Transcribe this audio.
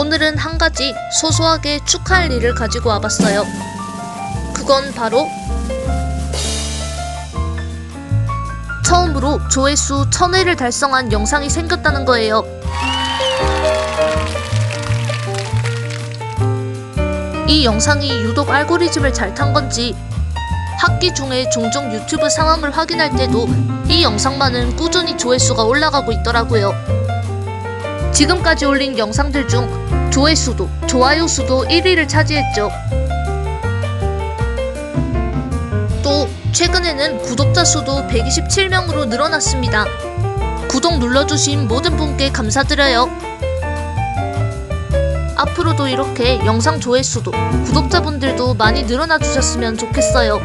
오늘은 한 가지 소소하게 축하할 일을 가지고 와봤어요. 그건 바로 처음으로 조회수 1000회를 달성한 영상이 생겼다는 거예요. 이 영상이 유독 알고리즘을 잘 탄 건지 학기 중에 종종 유튜브 상황을 확인할 때도 이 영상만은 꾸준히 조회수가 올라가고 있더라고요. 지금까지 올린 영상들 중 조회수도 좋아요 수도 1위를 차지했죠. 또 최근에는 구독자 수도 127명으로 늘어났습니다. 구독 눌러주신 모든 분께 감사드려요. 앞으로도 이렇게 영상 조회수도 구독자분들도 많이 늘어나 주셨으면 좋겠어요.